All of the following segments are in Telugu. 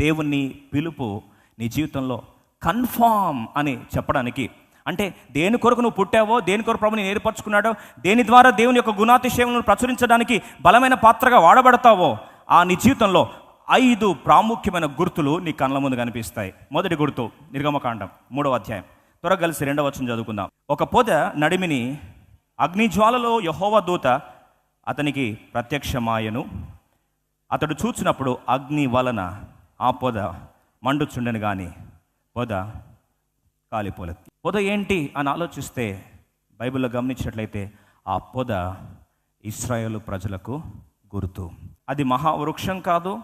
దేవుని పిలుపు నీ జీవితంలో కన్ఫామ్ అని చెప్పడానికి. అంటే దేని కొరకు నువ్వు పుట్టావో దేని కొరకు ప్రభు నేను ఏర్పరచుకున్నాడో దేని ద్వారా దేవుని యొక్క గుణాతిశయములను ప్రచురించడానికి బలమైన పాత్రగా వాడబడతావో ఆ నీ జీవితంలో ఐదు ప్రాముఖ్యమైన గుర్తులు నీ కళ్ళ ముందు కనిపిస్తాయి. మొదటి గుర్తు నిర్గమకాండం మూడవ అధ్యాయం. త్వరగా కలిసి రెండవ వచ్చిన చదువుకుందాం. ఒక పొద నడిమిని అగ్నిజ్వాలలో యహోవ దూత అతనికి ప్రత్యక్షమాయను. అతడు చూచినప్పుడు అగ్ని వలన ఆ పొద మండుచుండెను కానీ పొద కాలిపోలేదు. పొద ఏంటి అని ఆలోచిస్తే బైబిల్లో గమనించినట్లయితే ఆ పొద ఇస్రాయేల్ ప్రజలకు గుర్తు. అది మహావృక్షం కాదు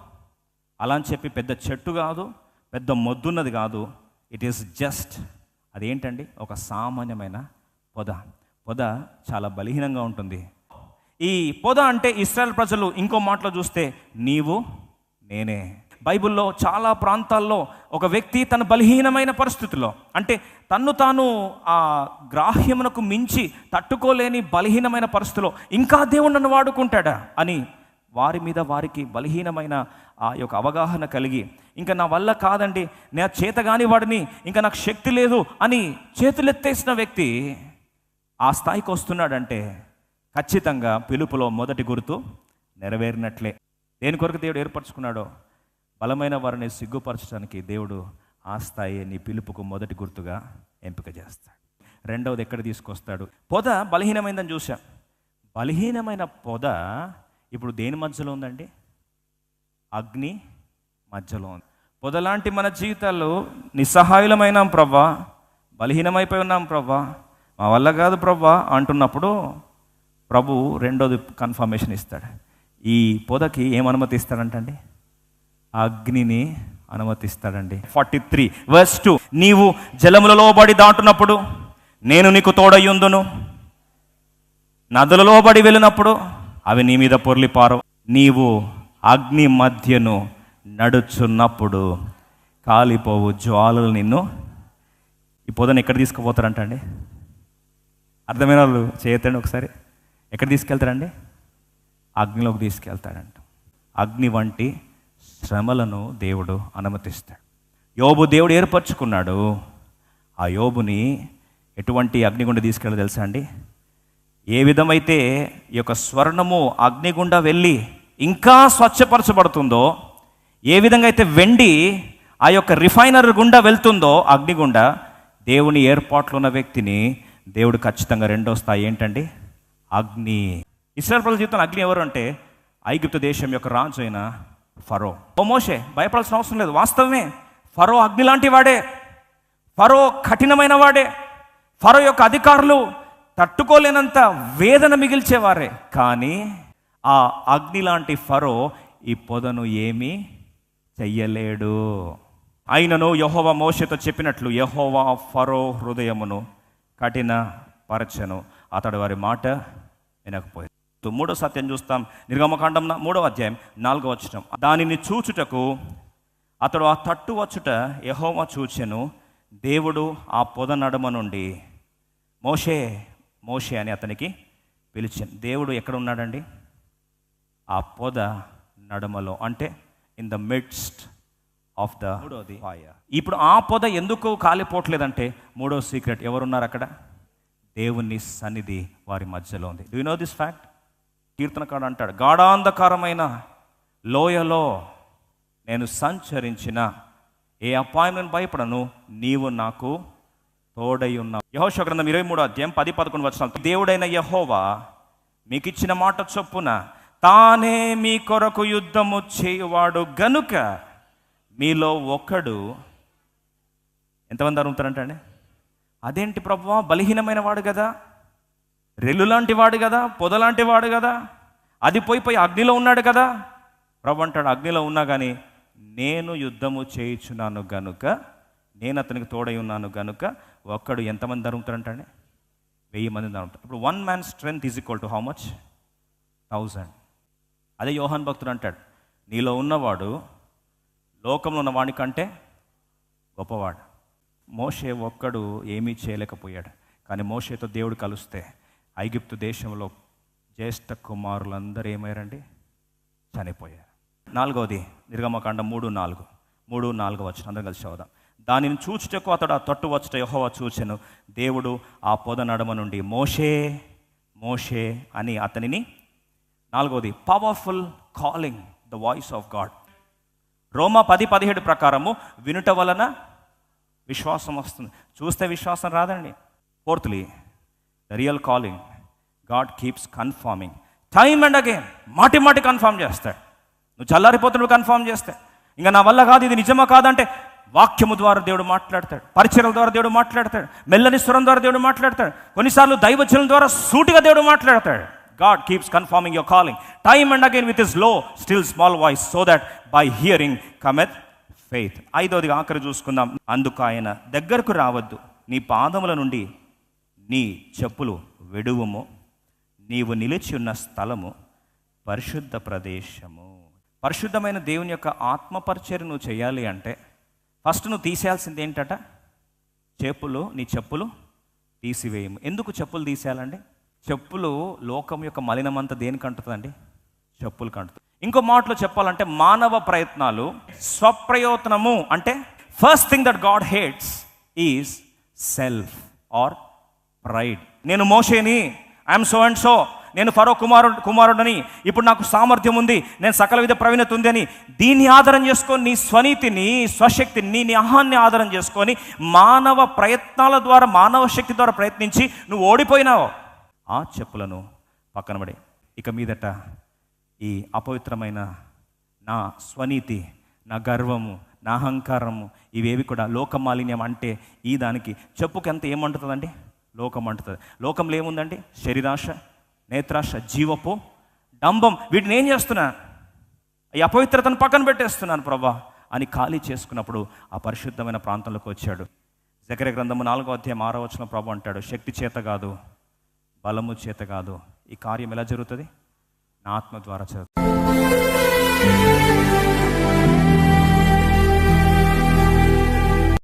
అలా అని చెప్పి పెద్ద చెట్టు కాదు పెద్ద మొద్దున్నది కాదు. ఇట్ ఈస్ జస్ట్ అదేంటండి? ఒక సామాన్యమైన పొద. పొద చాలా బలహీనంగా ఉంటుంది. ఈ పొద అంటే ఇస్రాయల్ ప్రజలు ఇంకో మాటలో చూస్తే నీవు నేనే. బైబిల్లో చాలా ప్రాంతాల్లో ఒక వ్యక్తి తన బలహీనమైన పరిస్థితుల్లో అంటే తన్ను తాను ఆ గ్రాహ్యమునకు మించి తట్టుకోలేని బలహీనమైన పరిస్థితిలో ఇంకా దేవుడు నన్ను వాడుకుంటాడా అని వారి మీద వారికి బలహీనమైన ఆ యొక్క అవగాహన కలిగి ఇంకా నా వల్ల కాదండి నా చేతగాని వాడిని ఇంకా నాకు శక్తి లేదు అని చేతులెత్తేసిన వ్యక్తి ఆ స్థాయికి వస్తున్నాడంటే ఖచ్చితంగా పిలుపులో మొదటి గుర్తు నెరవేరినట్లే. దేని కొరకు దేవుడు ఏర్పరచుకున్నాడో? బలమైన వారిని సిగ్గుపరచడానికి దేవుడు ఆ స్థాయి నీ పిలుపుకు మొదటి గుర్తుగా ఎంపిక చేస్తాడు. రెండవది ఎక్కడ తీసుకొస్తాడు? పొద బలహీనమైందని చూసాం బలహీనమైన పొద ఇప్పుడు దేని మధ్యలో ఉందండి? అగ్ని మధ్యలో ఉంది. పొదలాంటి మన జీవితాల్లో నిస్సహాయులమైనాం ప్రభా బలహీనమైపోయి ఉన్నాం ప్రభా మా వల్ల కాదు ప్రభా అంటున్నప్పుడు ప్రభు రెండోది కన్ఫర్మేషన్ ఇస్తాడు. ఈ పొదకి ఏం అనుమతి ఇస్తాడంట అండి అగ్నిని అనుమతిస్తాడండి. Forty three verse two. నీవు జలములలో బడి దాటునప్పుడు నేను నీకు తోడయ్యుందును. నదులలో బడి వెళ్ళినప్పుడు అవి నీ మీద పొర్లిపారు నీవు అగ్ని మధ్యను నడుచున్నప్పుడు కాలిపోవు జ్వాలలు నిన్ను. ఈ పొదను ఎక్కడ తీసుకుపోతారంటండి? అర్థమైన వాళ్ళు చేయతండి ఒకసారి. ఎక్కడ తీసుకెళ్తారండి? అగ్నిలోకి తీసుకెళ్తాడంట. అగ్ని వంటి శ్రమలను దేవుడు అనుమతిస్తాడు. యోబు దేవుడు ఏర్పరచుకున్నాడు. ఆ యోబుని ఎటువంటి అగ్నిగుండ తీసుకెళ్ళి తెలుసా అండి? ఏ విధమైతే ఈ యొక్క స్వర్ణము అగ్నిగుండ వెళ్ళి ఇంకా స్వచ్ఛపరచబడుతుందో ఏ విధంగా అయితే వెండి ఆ యొక్క రిఫైనర్ గుండా వెళ్తుందో అగ్నిగుండ దేవుని ఏర్పాట్లు ఉన్న వ్యక్తిని దేవుడు ఖచ్చితంగా రెండో స్థాయి ఏంటండి? అగ్ని. ఇస్రాయల్ ప్రజల జీవితంలో అగ్ని ఎవరు అంటే? ఐగుప్తు దేశం యొక్క రాజు అయిన ఫరో. ఓ మోషే భయపడాల్సిన అవసరం లేదు. వాస్తవమే ఫరో అగ్ని లాంటి వాడే. ఫరో కఠినమైన వాడే. ఫరో యొక్క అధికారులు తట్టుకోలేనంత వేదన మిగిల్చేవారే. కానీ ఆ అగ్ని లాంటి ఫరో ఈ పొదను ఏమీ చెయ్యలేడు. అయినను యహోవ మోషతో చెప్పినట్లు యహోవ ఫరో హృదయమును కఠిన పరచను అతడు వారి మాట వినకపోయాడు మూడో సత్యం చూస్తాం. నిర్గమకాండం నా- మూడో అధ్యాయం నాలుగో వచ్చటం దానిని చూచుటకు అతడు ఆ తట్టు వచ్చుట యహోవా చూచెను దేవుడు ఆ పొద నడుమ నుండి మోషే మోషే అని అతనికి పిలిచాను. దేవుడు ఎక్కడ ఉన్నాడండి ఆ పొద నడుమలో అంటే in the midst of the fire ఇప్పుడు ఆ పొద ఎందుకు కాలిపోవట్లేదంటే మూడో సీక్రెట్ ఎవరున్నారు అక్కడ? దేవుని సన్నిధి వారి మధ్యలో ఉంది. డూ నో దిస్ ఫ్యాక్ట్ కీర్తనకాడు అంటాడు గాఢాంధకారమైన లోయలో నేను సంచరించిన ఏ అపాయింట్మెంట్ భయపడను నీవు నాకు తోడై ఉన్నావు. యహోశ గ్రంథం ఇరవై మూడు అధ్యాయం పది పదకొండు వచ్చిన దేవుడైన యహోవా మీకు ఇచ్చిన మాట చొప్పున తానే మీ కొరకు యుద్ధము చేయువాడు గనుక మీలో ఒక్కడు ఎంతమంది అరుగుతారంటే అదేంటి ప్రభు బలహీనమైన వాడు కదా రెల్లు లాంటి వాడు కదా పొద లాంటి వాడు కదా అది పోయి పోయి అగ్నిలో ఉన్నాడు కదా. ప్రభు అంటాడు అగ్నిలో ఉన్నా కానీ నేను యుద్ధము చేయుచున్నాను గనుక నేను అతనికి తోడై ఉన్నాను గనుక ఒక్కడు ఎంతమంది ధరుగుతారంటండి వెయ్యి మంది ధరుగుతారు ఇప్పుడు one man strength is equal to how much thousand అదే యోహాన్ భక్తుడు అంటాడు నీలో ఉన్నవాడు లోకంలో ఉన్న వాడి కంటే గొప్పవాడు. మోషే ఒక్కడు ఏమీ చేయలేకపోయాడు. కానీ మోషేతో దేవుడు కలిస్తే ఐగిప్తు దేశంలో జ్యేష్ఠ కుమారులందరూ ఏమయ్యారండి? చనిపోయారు. నాలుగవది నిర్గమకాండ మూడు నాలుగు. మూడు నాలుగు వచ్చిన అందరం కలిసి చదువుదాం. దానిని చూచుటకు అతడు ఆ తట్టు వచ్చుట యహోవ చూచెను. దేవుడు ఆ పొద నడమ నుండి మోషే మోషే అని అతనిని నాలుగవది powerful calling the voice of God Roma పది పదిహేడు ప్రకారము వినుట వలన విశ్వాసం వస్తుంది. చూస్తే విశ్వాసం రాదండి. Fourthly the real calling God keeps conforming time and again మాటి మాటి కన్ఫామ్ చేస్తాడు. నువ్వు చల్లారిపోతున్నావు కన్ఫామ్ చేస్తే ఇంకా నా వల్ల కాదు ఇది నిజమా కాదంటే వాక్యము ద్వారా దేవుడు మాట్లాడతాడు. పరిచయం ద్వారా దేవుడు మాట్లాడతాడు. మెల్లని స్వరం ద్వారా దేవుడు మాట్లాడతాడు. కొన్నిసార్లు దైవచనం ద్వారా సూటిగా దేవుడు మాట్లాడతాడు. God keeps conforming your calling time and again with ఇస్లో still small voice so that by hearing cometh faith ఐదవదిగా ఆఖరి చూసుకుందాం. అందుకు ఆయన దగ్గరకు రావద్దు. నీ పాదముల నుండి నీ చెప్పులు వెడువము నీవు నిలిచి ఉన్న స్థలము పరిశుద్ధ ప్రదేశము. పరిశుద్ధమైన దేవుని యొక్క ఆత్మపరిచర్య నువ్వు చేయాలి అంటే ఫస్ట్ నువ్వు తీసేయాల్సింది ఏంటట? చెప్పులు నీ చెప్పులు తీసివేయము. ఎందుకు చెప్పులు తీసేయాలండి? చెప్పులు లోకం యొక్క మలినమంతా దేనికి అంటుందండి చెప్పులు అంటుతుంది ఇంకో మాటలో చెప్పాలంటే మానవ ప్రయత్నాలు స్వప్రయోత్నము అంటే first thing that God hates is self or pride నేను మోషేని. ఐఎమ్ సో అండ్ సో నేను ఫరో కుమారుడు కుమారుడని. ఇప్పుడు నాకు సామర్థ్యం ఉంది. నేను సకల విధ ప్రవీణత ఉంది అని దీన్ని ఆధారం చేసుకొని నీ స్వనీతిని స్వశక్తిని నీ అహాన్ని ఆధారం చేసుకొని మానవ ప్రయత్నాల ద్వారా మానవ శక్తి ద్వారా ప్రయత్నించి నువ్వు ఓడిపోయినావు. ఆ చెప్పులను పక్కన పడి. ఇక మీదట ఈ అపవిత్రమైన నా స్వనీతి నా గర్వము నా అహంకారము ఇవేవి కూడా లోకమాలిన్యం అంటే ఈ దానికి చెప్పుకి ఎంత ఏమంటుందండి లోకం అంటుతుంది. లోకంలో ఏముందండి? శరీరాశ నేత్రాశ జీవపు డంబం. వీటిని ఏం చేస్తున్నా ఈ అపవిత్రతను పక్కన పెట్టేస్తున్నాను ప్రభా అని ఖాళీ చేసుకున్నప్పుడు ఆ పరిశుద్ధమైన ప్రాంతంలోకి వచ్చాడు. జగర గ్రంథము నాలుగో అధ్యాయం ఆరో వచ్చిన ప్రభు అంటాడు శక్తి చేత కాదు బలము చేత కాదు. ఈ కార్యం ఎలా జరుగుతుంది? నా ఆత్మ ద్వారా జరుగుతుంది.